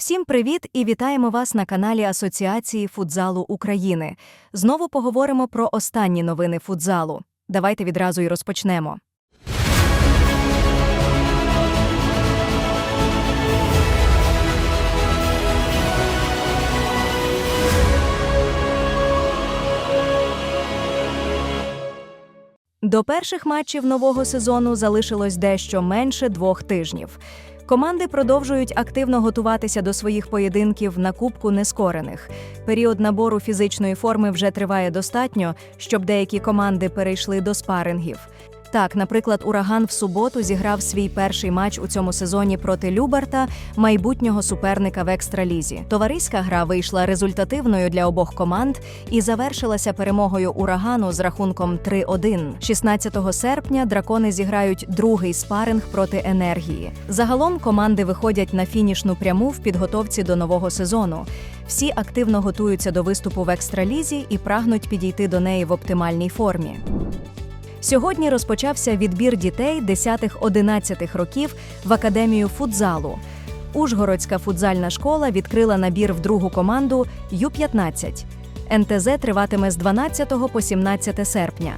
Всім привіт і вітаємо вас на каналі Асоціації футзалу України. Знову поговоримо про останні новини футзалу. Давайте відразу й розпочнемо. До перших матчів нового сезону залишилось дещо менше двох тижнів. Команди продовжують активно готуватися до своїх поєдинків на Кубку Нескорених. Період набору фізичної форми вже триває достатньо, щоб деякі команди перейшли до спарингів. Так, наприклад, Ураган в суботу зіграв свій перший матч у цьому сезоні проти Люберта, майбутнього суперника в екстралізі. Товариська гра вийшла результативною для обох команд і завершилася перемогою урагану з рахунком 3-1. 16 серпня дракони зіграють другий спаринг проти енергії. Загалом команди виходять на фінішну пряму в підготовці до нового сезону. Всі активно готуються до виступу в екстралізі і прагнуть підійти до неї в оптимальній формі. Сьогодні розпочався відбір дітей 10-11 років в академію футзалу. Ужгородська футзальна школа відкрила набір в другу команду Ю-15. НТЗ триватиме з 12 по 17 серпня.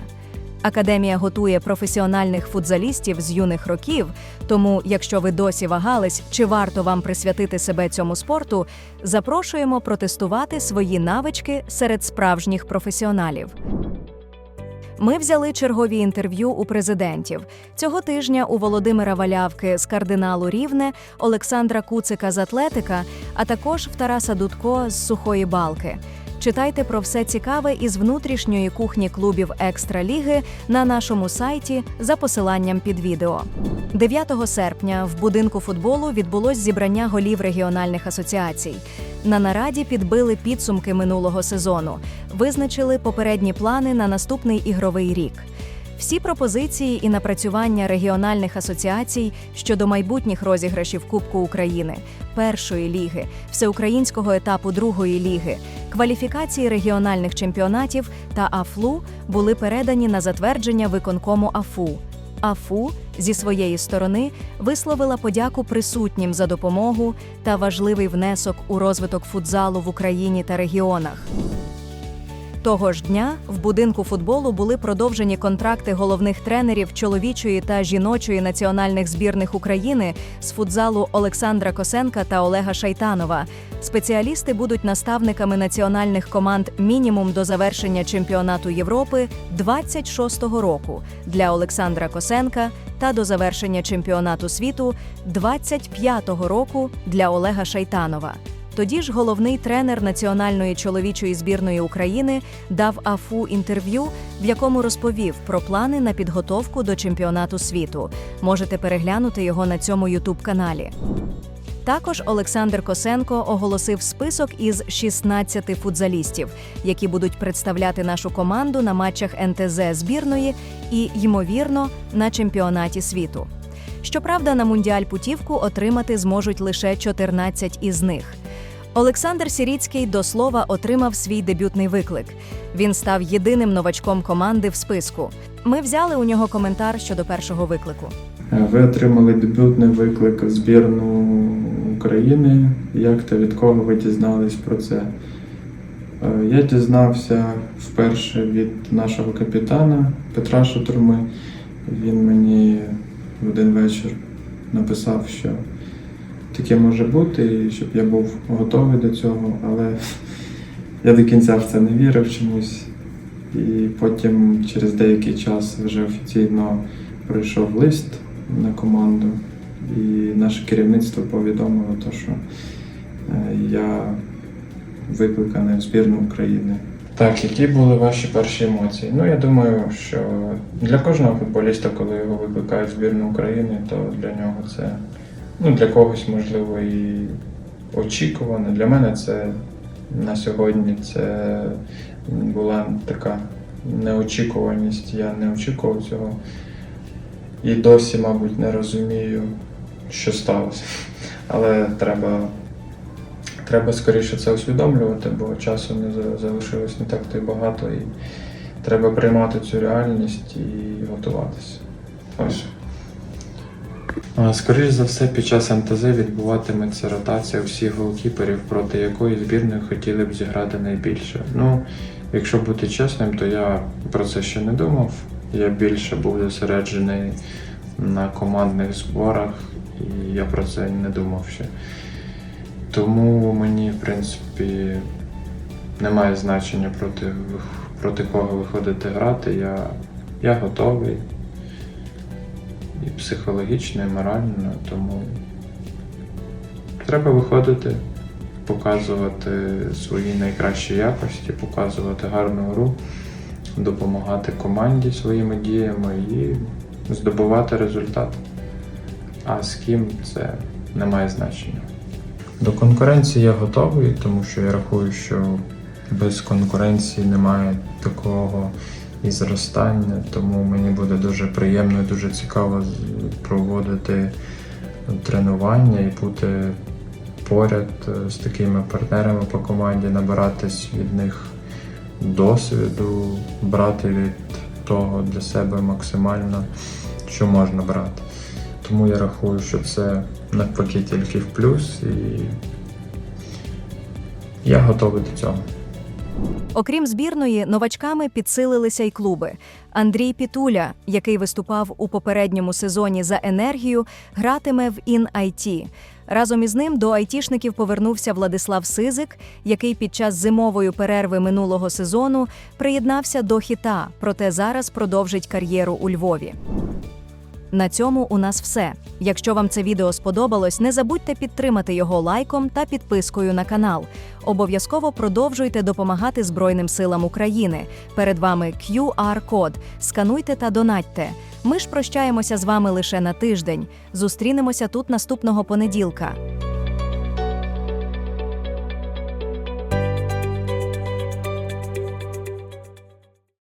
Академія готує професіональних футзалістів з юних років, тому, якщо ви досі вагались, чи варто вам присвятити себе цьому спорту, запрошуємо протестувати свої навички серед справжніх професіоналів. Ми взяли чергові інтерв'ю у президентів. Цього тижня у Володимира Валявки з кардиналу Рівне, Олександра Куцика з Атлетика, а також в Тараса Дудко з Сухої Балки. Читайте про все цікаве із внутрішньої кухні клубів Екстраліги на нашому сайті за посиланням під відео. 9 серпня в будинку футболу відбулось зібрання голів регіональних асоціацій. На нараді підбили підсумки минулого сезону, визначили попередні плани на наступний ігровий рік. Всі пропозиції і напрацювання регіональних асоціацій щодо майбутніх розіграшів Кубку України, першої ліги, всеукраїнського етапу другої ліги, кваліфікації регіональних чемпіонатів та АФЛУ були передані на затвердження виконкому АФУ. АФУ зі своєї сторони висловила подяку присутнім за допомогу та важливий внесок у розвиток футзалу в Україні та регіонах. Того ж дня в будинку футболу були продовжені контракти головних тренерів чоловічої та жіночої національних збірних України з футзалу Олександра Косенка та Олега Шайтанова. Спеціалісти будуть наставниками національних команд мінімум до завершення чемпіонату Європи 26-го року для Олександра Косенка та до завершення чемпіонату світу 25-го року для Олега Шайтанова. Тоді ж головний тренер національної чоловічої збірної України дав АФУ інтерв'ю, в якому розповів про плани на підготовку до чемпіонату світу. Можете переглянути його на цьому ютуб каналі. Також Олександр Косенко оголосив список із 16 футзалістів, які будуть представляти нашу команду на матчах НТЗ збірної і, ймовірно, на чемпіонаті світу. Щоправда, на мундіаль путівку отримати зможуть лише 14 із них. Олександр Сіріцький до слова отримав свій дебютний виклик. Він став єдиним новачком команди в списку. Ми взяли у нього коментар щодо першого виклику. Ви отримали дебютний виклик в збірну України. Як та від кого ви дізнались про це? Е, Я дізнався вперше від нашого капітана Петра Шатурми. Він мені в один вечір написав, що таке може бути, і щоб я був готовий до цього, але я до кінця в це не вірив чомусь. І потім через деякий час вже офіційно прийшов лист на команду, і наше керівництво повідомило, то, що е, я викликаний в збірну України. Так, які були ваші перші емоції? Ну, я думаю, що для кожного футболіста, коли його викликають в збірну України, то для нього це ну, для когось, можливо, і очікувано. Для мене це на сьогодні це була така неочікуваність. Я не очікував цього. І досі, мабуть, не розумію, що сталося. Але треба, треба скоріше це усвідомлювати, бо часу не залишилось не так то й багато, і треба приймати цю реальність і готуватися. Ось. А, Скоріш за все, під час МТЗ відбуватиметься ротація всіх голкіперів, проти якої збірної хотіли б зіграти найбільше. Ну, якщо бути чесним, то я про це ще не думав. Я більше був зосереджений на командних зборах, і я про це не думав ще. Тому мені, в принципі, немає значення проти, проти кого виходити грати. Я, я готовий і психологічно, і морально, тому треба виходити, показувати свої найкращі якості, показувати гарну гру, допомагати команді своїми діями і здобувати результат. А з ким це не має значення. До конкуренції я готовий, тому що я рахую, що без конкуренції немає такого і зростання, тому мені буде дуже приємно і дуже цікаво проводити тренування і бути поряд е, з такими партнерами по команді, набиратись від них досвіду, брати від того для себе максимально, що можна брати. Тому я рахую, що це навпаки тільки в плюс, і я готовий до цього. Окрім збірної, новачками підсилилися й клуби. Андрій Пітуля, який виступав у попередньому сезоні за енергію, гратиме в InIT. Разом із ним до айтішників повернувся Владислав Сизик, який під час зимової перерви минулого сезону приєднався до хіта, проте зараз продовжить кар'єру у Львові. На цьому у нас все. Якщо вам це відео сподобалось, не забудьте підтримати його лайком та підпискою на канал. Обов'язково продовжуйте допомагати Збройним силам України. Перед вами QR-код. Скануйте та донатьте. Ми ж прощаємося з вами лише на тиждень. Зустрінемося тут наступного понеділка.